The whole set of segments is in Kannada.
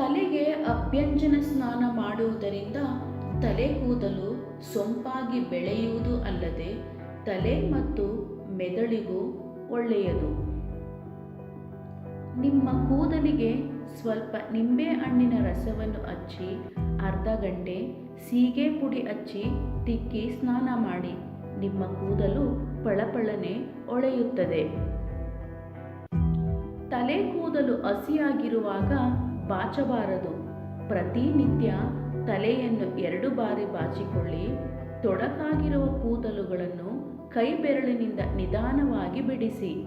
ತಲೆಗೆ ಅಭ್ಯಂಜನ ಸ್ನಾನ ಮಾಡುವುದರಿಂದ ತಲೆ ಕೂದಲು ಸೊಂಪಾಗಿ ಬೆಳೆಯುವುದು ಅಲ್ಲದೆ ತಲೆ ಮತ್ತು ಮೆದುಳಿಗೂ ಒಳ್ಳೆಯದು. ನಿಮ್ಮ ಕೂದಲಿಗೆ ಸ್ವಲ್ಪ ನಿಂಬೆ ಹಣ್ಣಿನ ರಸವನ್ನು ಹಚ್ಚಿ, ಅರ್ಧ ಗಂಟೆ ಸೀಗೆ ಪುಡಿ ಹಚ್ಚಿ ತಿಕ್ಕಿ ಸ್ನಾನ ಮಾಡಿ. ನಿಮ್ಮ ಕೂದಲು ಪಳಪಳನೆ ಒಳೆಯುತ್ತದೆ. ತಲೆ ಕೂದಲು ಹಸಿಯಾಗಿರುವಾಗ ಬಾಚಬಾರದು. ಪ್ರತಿನಿತ್ಯ ತಲೆಯನ್ನು ಎರಡು ಬಾರಿ ಬಾಚಿಕೊಳ್ಳಿ. ತೊಡಕಾಗಿರುವ ಕೂದಲುಗಳನ್ನು ಕೈ ಬೆರಳಿನಿಂದ ನಿಧಾನವಾಗಿ ಬಿಡಿಸಿ.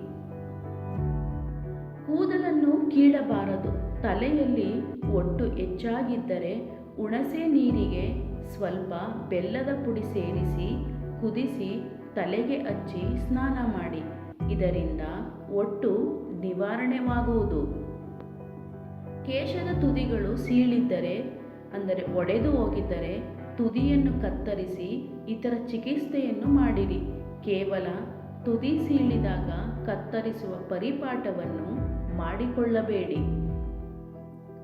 ಕೂದಲನ್ನು ಕೀಳಬಾರದು. ತಲೆಯಲ್ಲಿ ಒಟ್ಟು ಹೆಚ್ಚಾಗಿದ್ದರೆ ಹುಣಸೆ ನೀರಿಗೆ ಸ್ವಲ್ಪ ಬೆಲ್ಲದ ಪುಡಿ ಸೇರಿಸಿ, ಕುದಿಸಿ ತಲೆಗೆ ಹಚ್ಚಿ ಸ್ನಾನ ಮಾಡಿ. ಇದರಿಂದ ಒಟ್ಟು ನಿವಾರಣೆವಾಗುವುದು. ಕೇಶದ ತುದಿಗಳು ಸೀಳಿದ್ದರೆ, ಅಂದರೆ ಒಡೆದು ಹೋಗಿದ್ದರೆ, ತುದಿಯನ್ನು ಕತ್ತರಿಸಿ ಇತರ ಚಿಕಿತ್ಸೆಯನ್ನು ಮಾಡಿರಿ. ಕೇವಲ ತುದಿ ಸೀಳಿದಾಗ ಕತ್ತರಿಸುವ ಪರಿಪಾಠವನ್ನು ಮಾಡಿಕೊಳ್ಳಬೇಡಿ.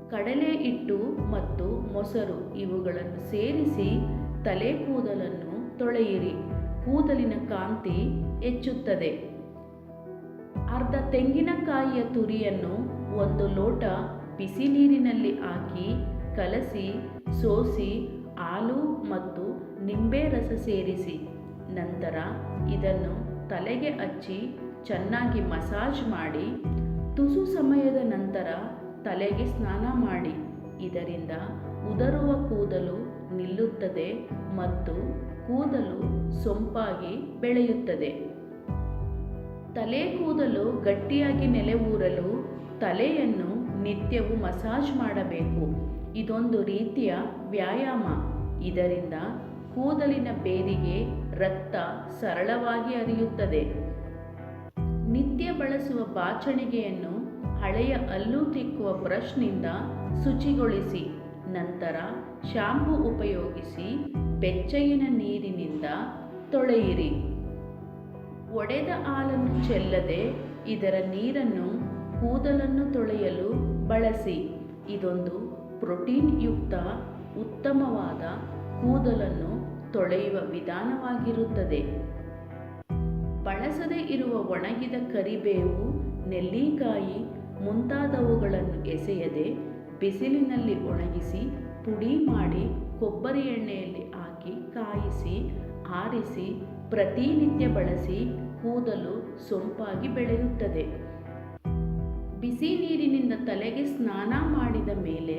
ಕಡಲೆ ಹಿಟ್ಟು ಮತ್ತು ಮೊಸರು ಇವುಗಳನ್ನು ಸೇರಿಸಿ ತಲೆ ಕೂದಲನ್ನು ತೊಳೆಯಿರಿ. ಕೂದಲಿನ ಕಾಂತಿ ಹೆಚ್ಚುತ್ತದೆ. ಅರ್ಧ ತೆಂಗಿನಕಾಯಿಯ ತುರಿಯನ್ನು ಒಂದು ಲೋಟ ಬಿಸಿ ನೀರಿನಲ್ಲಿ ಹಾಕಿ, ಕಲಸಿ, ಸೋಸಿ, ಹಾಲು ಮತ್ತು ನಿಂಬೆ ರಸ ಸೇರಿಸಿ. ನಂತರ ಇದನ್ನು ತಲೆಗೆ ಹಚ್ಚಿ ಚೆನ್ನಾಗಿ ಮಸಾಜ್ ಮಾಡಿ, ತುಸು ಸಮಯದ ನಂತರ ತಲೆಗೆ ಸ್ನಾನ ಮಾಡಿ. ಇದರಿಂದ ಉದರುವ ಕೂದಲು ನಿಲ್ಲುತ್ತದೆ ಮತ್ತು ಕೂದಲು ಸೊಂಪಾಗಿ ಬೆಳೆಯುತ್ತದೆ. ತಲೆ ಕೂದಲು ಗಟ್ಟಿಯಾಗಿ ನೆಲೆ ಊರಲು ತಲೆಯನ್ನು ನಿತ್ಯವೂ ಮಸಾಜ್ ಮಾಡಬೇಕು. ಇದೊಂದು ರೀತಿಯ ವ್ಯಾಯಾಮ. ಇದರಿಂದ ಕೂದಲಿನ ಬೇರಿಗೆ ರಕ್ತ ಸರಳವಾಗಿ ಹರಿಯುತ್ತದೆ. ನಿತ್ಯ ಬಳಸುವ ಬಾಚಣಿಗೆಯನ್ನು ಹಳೆಯ ಹಲ್ಲು ತಿಕ್ಕುವ ಬ್ರಷ್ನಿಂದ ಶುಚಿಗೊಳಿಸಿ, ನಂತರ ಶಾಂಪು ಉಪಯೋಗಿಸಿ ಬೆಚ್ಚಗಿನ ನೀರಿನಿಂದ ತೊಳೆಯಿರಿ. ಒಡೆದ ಹಾಲನ್ನು ಚೆಲ್ಲದೆ ಇದರ ನೀರನ್ನು ಕೂದಲನ್ನು ತೊಳೆಯಲು ಬಳಸಿ ಇದೊಂದು ಪ್ರೋಟೀನ್ ಯುಕ್ತ ಉತ್ತಮವಾದ ಕೂದಲನ್ನು ತೊಳೆಯುವ ವಿಧಾನವಾಗಿರುತ್ತದೆ. ಬಳಸದೇ ಇರುವ ಒಣಗಿದ ಕರಿಬೇವು, ನೆಲ್ಲಿಕಾಯಿ ಮುಂತಾದವುಗಳನ್ನು ಎಸೆಯದೆ ಬಿಸಿಲಿನಲ್ಲಿ ಒಣಗಿಸಿ ಪುಡಿ ಮಾಡಿ ಕೊಬ್ಬರಿ ಎಣ್ಣೆಯಲ್ಲಿ ಹಾಕಿ ಕಾಯಿಸಿ, ಆರಿಸಿ ಪ್ರತಿನಿತ್ಯ ಬಳಸಿ ಕೂದಲು ಸೊಂಪಾಗಿ ಬೆಳೆಯುತ್ತದೆ. ಬಿಸಿ ನೀರಿನಿಂದ ತಲೆಗೆ ಸ್ನಾನ ಮಾಡಿದ ಮೇಲೆ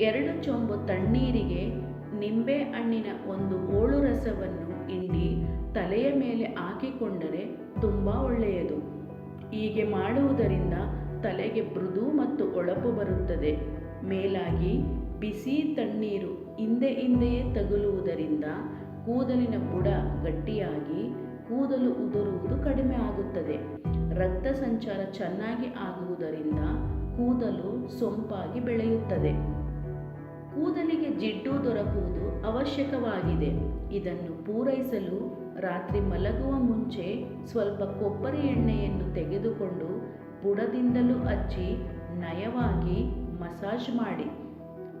ಎರಡು ಚೊಂಬು ತಣ್ಣೀರಿಗೆ ನಿಂಬೆ ಹಣ್ಣಿನ ಒಂದು ಹೋಳು ರಸವನ್ನು ಹಿಂಡಿ ತಲೆಯ ಮೇಲೆ ಹಾಕಿಕೊಂಡರೆ ತುಂಬ ಒಳ್ಳೆಯದು. ಹೀಗೆ ಮಾಡುವುದರಿಂದ ತಲೆಗೆ ಮೃದು ಮತ್ತು ಒಳಪು ಬರುತ್ತದೆ. ಮೇಲಾಗಿ ಬಿಸಿ ತಣ್ಣೀರು ಹಿಂದೆ ಹಿಂದೆಯೇ ತಗುಲುವುದರಿಂದ ಕೂದಲಿನ ಬುಡ ಗಟ್ಟಿಯಾಗಿ ಕೂದಲು ಉದುರುವುದು ಕಡಿಮೆ ಆಗುತ್ತದೆ. ರಕ್ತ ಸಂಚಾರ ಚೆನ್ನಾಗಿ ಆಗುವುದರಿಂದ ಕೂದಲು ಸೊಂಪಾಗಿ ಬೆಳೆಯುತ್ತದೆ. ಕೂದಲಿಗೆ ಜಿಡ್ಡು ದೊರಕುವುದು ಅವಶ್ಯಕವಾಗಿದೆ. ಇದನ್ನು ಪೂರೈಸಲು ರಾತ್ರಿ ಮಲಗುವ ಮುಂಚೆ ಸ್ವಲ್ಪ ಕೊಬ್ಬರಿ ಎಣ್ಣೆಯನ್ನು ತೆಗೆದುಕೊಂಡು ಬುಡದಿಂದಲೂ ಹಚ್ಚಿ ನಯವಾಗಿ ಮಸಾಜ್ ಮಾಡಿ.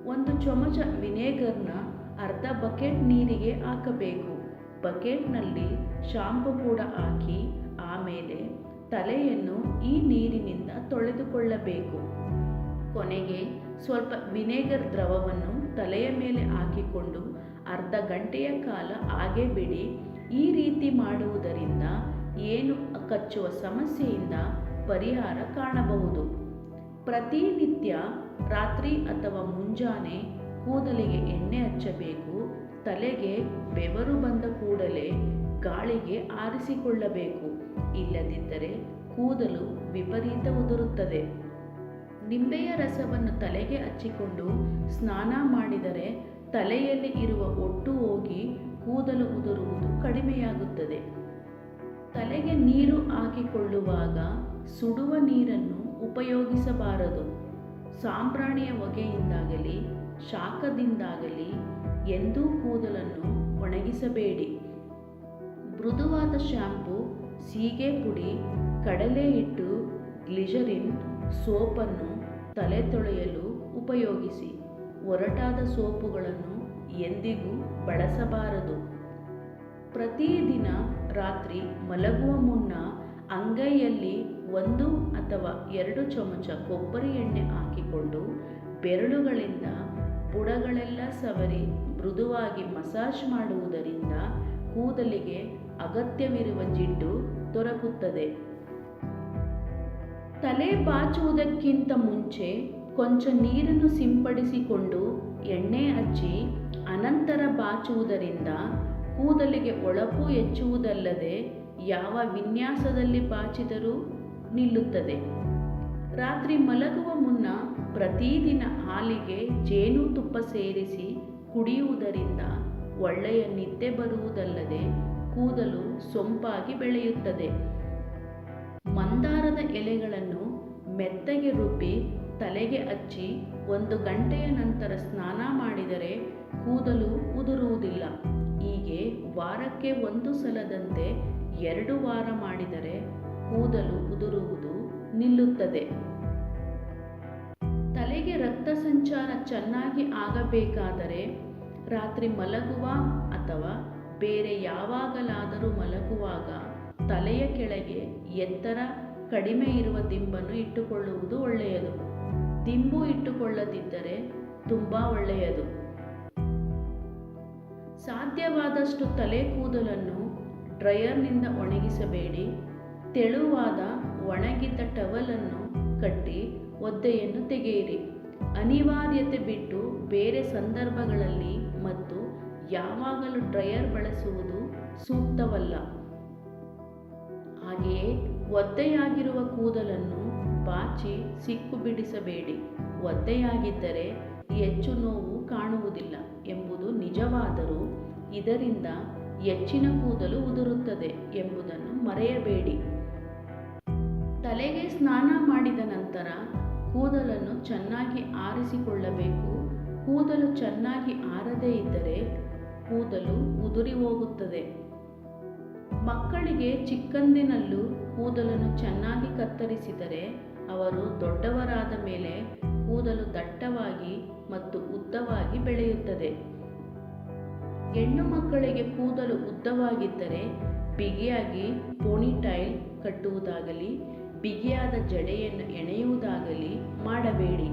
ಒಂದು ಚಮಚ ವಿನೇಗರ್ನ ಅರ್ಧ ಬಕೆಟ್ ನೀರಿಗೆ ಹಾಕಬೇಕು. ಬಕೆಟ್ನಲ್ಲಿ ಶಾಂಪು ಕೂಡ ಹಾಕಿ ಆಮೇಲೆ ತಲೆಯನ್ನು ಈ ನೀರಿನಿಂದ ತೊಳೆದುಕೊಳ್ಳಬೇಕು. ಕೊನೆಗೆ ಸ್ವಲ್ಪ ವಿನೆಗರ್ ದ್ರವವನ್ನು ತಲೆಯ ಮೇಲೆ ಹಾಕಿಕೊಂಡು ಅರ್ಧ ಗಂಟೆಯ ಕಾಲ ಹಾಗೆ ಬಿಡಿ. ಈ ರೀತಿ ಮಾಡುವುದರಿಂದ ಏನು ಕಚ್ಚುವ ಸಮಸ್ಯೆಯಿಂದ ಪರಿಹಾರ ಕಾಣಬಹುದು. ಪ್ರತಿನಿತ್ಯ ರಾತ್ರಿ ಅಥವಾ ಮುಂಜಾನೆ ಕೂದಲಿಗೆ ಎಣ್ಣೆ ಹಚ್ಚಬೇಕು. ತಲೆಗೆ ಬೆವರು ಬಂದ ಕೂಡಲೇ ಗಾಳಿಗೆ ಆರಿಸಿಕೊಳ್ಳಬೇಕು. ಇಲ್ಲದಿದ್ದರೆ ಕೂದಲು ವಿಪರೀತ ಉದುರುತ್ತದೆ. ನಿಂಬೆಯ ರಸವನ್ನು ತಲೆಗೆ ಹಚ್ಚಿಕೊಂಡು ಸ್ನಾನ ಮಾಡಿದರೆ ತಲೆಯಲ್ಲಿ ಇರುವ ಒಟ್ಟು ಹೋಗಿ ಕೂದಲು ಉದುರುವುದು ಕಡಿಮೆಯಾಗುತ್ತದೆ. ತಲೆಗೆ ನೀರು ಹಾಕಿಕೊಳ್ಳುವಾಗ ಸುಡುವ ನೀರನ್ನು ಉಪಯೋಗಿಸಬಾರದು. ಸಾಂಬ್ರಾಣಿಯ ಹೊಗೆಯಿಂದಾಗಲಿ, ಶಾಖದಿಂದಾಗಲಿ ಎಂದೂ ಕೂದಲನ್ನು ಒಣಗಿಸಬೇಡಿ. ಮೃದುವಾದ ಶ್ಯಾಂಪು ಸೀಗೆ ಪುಡಿ ಕಡಲೆ ಹಿಟ್ಟು ಗ್ಲಿಜರಿನ್ ಸೋಪನ್ನು ತಲೆ ತೊಳೆಯಲು ಉಪಯೋಗಿಸಿ. ಒರಟಾದ ಸೋಪುಗಳನ್ನು ಎಂದಿಗೂ ಬಳಸಬಾರದು. ಪ್ರತಿದಿನ ರಾತ್ರಿ ಮಲಗುವ ಮುನ್ನ ಅಂಗೈಯಲ್ಲಿ ಒಂದು ಅಥವಾ ಎರಡು ಚಮಚ ಕೊಬ್ಬರಿ ಎಣ್ಣೆ ಹಾಕಿಕೊಂಡು ಬೆರಳುಗಳಿಂದ ಬುಡಗಳೆಲ್ಲ ಸವರಿ ಮೃದುವಾಗಿ ಮಸಾಜ್ ಮಾಡುವುದರಿಂದ ಕೂದಲಿಗೆ ಅಗತ್ಯವಿರುವ ಜಿಡ್ಡು ದೊರಕುತ್ತದೆ. ತಲೆ ಬಾಚುವುದಕ್ಕಿಂತ ಮುಂಚೆ ಕೊಂಚ ನೀರನ್ನು ಸಿಂಪಡಿಸಿಕೊಂಡು ಎಣ್ಣೆ ಹಚ್ಚಿ ಅನಂತರ ಬಾಚುವುದರಿಂದ ಕೂದಲಿಗೆ ಒಳಪು ಹೆಚ್ಚುವುದಲ್ಲದೆ ಯಾವ ವಿನ್ಯಾಸದಲ್ಲಿ ಬಾಚಿದರೂ ನಿಲ್ಲುತ್ತದೆ. ರಾತ್ರಿ ಮಲಗುವ ಮುನ್ನ ಪ್ರತಿದಿನ ಹಾಲಿಗೆ ಜೇನುತುಪ್ಪ ಸೇರಿಸಿ ಕುಡಿಯುವುದರಿಂದ ಒಳ್ಳೆಯ ನಿದ್ದೆ ಬರುವುದಲ್ಲದೆ ಕೂದಲು ಸೊಂಪಾಗಿ ಬೆಳೆಯುತ್ತದೆ. ಮಂದಾರದ ಎಲೆಗಳನ್ನು ಮೆತ್ತಗೆ ರುಬ್ಬಿ ತಲೆಗೆ ಹಚ್ಚಿ ಒಂದು ಗಂಟೆಯ ನಂತರ ಸ್ನಾನ ಮಾಡಿದರೆ ಕೂದಲು ಉದುರುವುದಿಲ್ಲ. ಹೀಗೆ ವಾರಕ್ಕೆ ಒಂದು ಸಲದಂತೆ ಎರಡು ವಾರ ಮಾಡಿದರೆ ಕೂದಲು ಉದುರುವುದು ನಿಲ್ಲುತ್ತದೆ. ತಲೆಗೆ ರಕ್ತ ಸಂಚಾರ ಚೆನ್ನಾಗಿ ಆಗಬೇಕಾದರೆ ರಾತ್ರಿ ಮಲಗುವ ಅಥವಾ ಬೇರೆ ಯಾವಾಗಲಾದರೂ ಮಲಗುವಾಗ ತಲೆಯ ಕೆಳಗೆ ಎತ್ತರ ಕಡಿಮೆ ಇರುವ ದಿಂಬನ್ನು ಇಟ್ಟುಕೊಳ್ಳುವುದು ಒಳ್ಳೆಯದು. ದಿಂಬು ಇಟ್ಟುಕೊಳ್ಳದಿದ್ದರೆ ತುಂಬ ಒಳ್ಳೆಯದು. ಸಾಧ್ಯವಾದಷ್ಟು ತಲೆ ಕೂದಲನ್ನು ಡ್ರಯರ್ನಿಂದ ಒಣಗಿಸಬೇಡಿ. ತೆಳುವಾದ ಒಣಗಿದ ಟವಲನ್ನು ಕಟ್ಟಿ ಒದ್ದೆಯನ್ನು ತೆಗೆಯಿರಿ. ಅನಿವಾರ್ಯತೆ ಬಿಟ್ಟು ಬೇರೆ ಸಂದರ್ಭಗಳಲ್ಲಿ ಮತ್ತು ಯಾವಾಗಲೂ ಡ್ರೈಯರ್ ಬಳಸುವುದು ಸೂಕ್ತವಲ್ಲ. ಹಾಗೆಯೇ ಒದ್ದೆಯಾಗಿರುವ ಕೂದಲನ್ನು ಬಾಚಿ ಸಿಕ್ಕು ಬಿಡಿಸಬೇಡಿ. ಒದ್ದೆಯಾಗಿದ್ದರೆ ಹೆಚ್ಚು ನೋವು ಕಾಣುವುದಿಲ್ಲ ಎಂಬುದು ನಿಜವಾದರೂ ಇದರಿಂದ ಹೆಚ್ಚಿನ ಕೂದಲು ಉದುರುತ್ತದೆ ಎಂಬುದನ್ನು ಮರೆಯಬೇಡಿ. ತಲೆಗೆ ಸ್ನಾನ ಮಾಡಿದ ನಂತರ ಕೂದಲನ್ನು ಚೆನ್ನಾಗಿ ಆರಿಸಿಕೊಳ್ಳಬೇಕು. ಕೂದಲು ಚೆನ್ನಾಗಿ ಆರದೇ ಇದ್ದರೆ ಕೂದಲು ಉದುರಿ ಹೋಗುತ್ತದೆ. ಮಕ್ಕಳಿಗೆ ಚಿಕ್ಕಂದಿನಲ್ಲೂ ಕೂದಲನ್ನು ಚೆನ್ನಾಗಿ ಕತ್ತರಿಸಿದರೆ ಅವರು ದೊಡ್ಡವರಾದ ಮೇಲೆ ಕೂದಲು ದಟ್ಟವಾಗಿ ಮತ್ತು ಉದ್ದವಾಗಿ ಬೆಳೆಯುತ್ತದೆ. ಹೆಣ್ಣು ಮಕ್ಕಳಿಗೆ ಕೂದಲು ಉದ್ದವಾಗಿದ್ದರೆ ಬಿಗಿಯಾಗಿ ಪೋನಿಟೈಲ್ ಕಟ್ಟುವುದಾಗಲಿ, ಬಿಗಿಯಾದ ಜಡೆಯನ್ನು ಎಣೆಯುವುದಾಗಲಿ ಮಾಡಬೇಡಿ.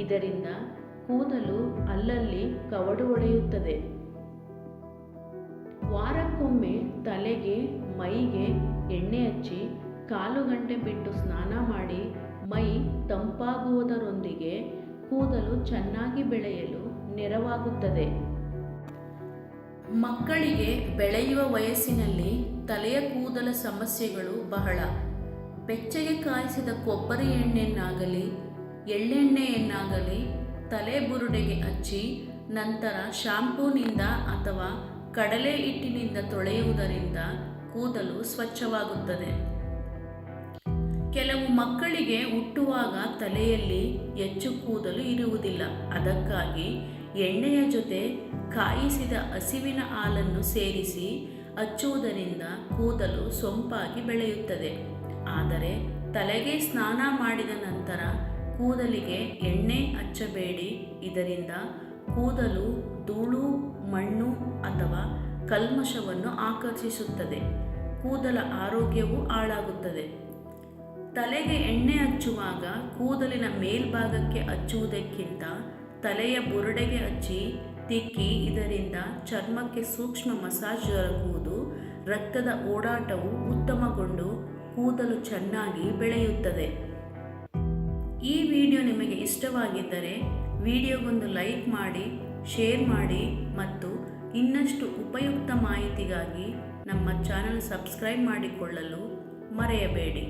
ಇದರಿಂದ ಕೂದಲು ಅಲ್ಲಲ್ಲಿ ಕವಡು ಒಡೆಯುತ್ತದೆ. ವಾರಕ್ಕೊಮ್ಮೆ ತಲೆಗೆ, ಮೈಗೆ ಎಣ್ಣೆ ಹಚ್ಚಿ ಕಾಲು ಗಂಟೆ ಬಿಟ್ಟು ಸ್ನಾನ ಮಾಡಿ ಮೈ ತಂಪಾಗುವುದರೊಂದಿಗೆ ಕೂದಲು ಚೆನ್ನಾಗಿ ಬೆಳೆಯಲು ನೆರವಾಗುತ್ತದೆ. ಮಕ್ಕಳಿಗೆ ಬೆಳೆಯುವ ವಯಸ್ಸಿನಲ್ಲಿ ತಲೆಯ ಕೂದಲ ಸಮಸ್ಯೆಗಳು ಬಹಳ. ಬೆಚ್ಚಗೆ ಕಾಯಿಸಿದ ಕೊಬ್ಬರಿ ಎಣ್ಣೆಯನ್ನಾಗಲಿ, ಎಳ್ಳೆಣ್ಣೆಯನ್ನಾಗಲಿ ತಲೆ ಬುರುಡೆಗೆ ಹಚ್ಚಿ ನಂತರ ಶಾಂಪೂನಿಂದ ಅಥವಾ ಕಡಲೆ ಹಿಟ್ಟಿನಿಂದ ತೊಳೆಯುವುದರಿಂದ ಕೂದಲು ಸ್ವಚ್ಛವಾಗುತ್ತದೆ. ಕೆಲವು ಮಕ್ಕಳಿಗೆ ಹುಟ್ಟುವಾಗ ತಲೆಯಲ್ಲಿ ಹೆಚ್ಚು ಕೂದಲು ಇರುವುದಿಲ್ಲ. ಅದಕ್ಕಾಗಿ ಎಣ್ಣೆಯ ಜೊತೆ ಕಾಯಿಸಿದ ಹಸಿವಿನ ಹಾಲನ್ನು ಸೇರಿಸಿ ಹಚ್ಚುವುದರಿಂದ ಕೂದಲು ಸೊಂಪಾಗಿ ಬೆಳೆಯುತ್ತದೆ. ಆದರೆ ತಲೆಗೆ ಸ್ನಾನ ಮಾಡಿದ ನಂತರ ಕೂದಲಿಗೆ ಎಣ್ಣೆ ಹಚ್ಚಬೇಡಿ. ಇದರಿಂದ ಕೂದಲು ಧೂಳು, ಮಣ್ಣು ಅಥವಾ ಕಲ್ಮಶವನ್ನು ಆಕರ್ಷಿಸುತ್ತದೆ. ಕೂದಲ ಆರೋಗ್ಯವು ಹಾಳಾಗುತ್ತದೆ. ತಲೆಗೆ ಎಣ್ಣೆ ಹಚ್ಚುವಾಗ ಕೂದಲಿನ ಮೇಲ್ಭಾಗಕ್ಕೆ ಹಚ್ಚುವುದಕ್ಕಿಂತ ತಲೆಯ ಬುರುಡೆಗೆ ಹಚ್ಚಿ ತಿಕ್ಕಿ, ಇದರಿಂದ ಚರ್ಮಕ್ಕೆ ಸೂಕ್ಷ್ಮ ಮಸಾಜ್ ದೊರಕುವುದು, ರಕ್ತದ ಓಡಾಟವು ಉತ್ತಮಗೊಂಡು ಕೂದಲು ಚೆನ್ನಾಗಿ ಬೆಳೆಯುತ್ತದೆ. ಈ ವಿಡಿಯೋ ನಿಮಗೆ ಇಷ್ಟವಾಗಿದ್ದರೆ ವಿಡಿಯೋಗೊಂದು ಲೈಕ್ ಮಾಡಿ, ಶೇರ್ ಮಾಡಿ ಮತ್ತು ಇನ್ನಷ್ಟು ಉಪಯುಕ್ತ ಮಾಹಿತಿಗಾಗಿ ನಮ್ಮ ಚಾನಲ್ ಸಬ್ಸ್ಕ್ರೈಬ್ ಮಾಡಿಕೊಳ್ಳಲು ಮರೆಯಬೇಡಿ.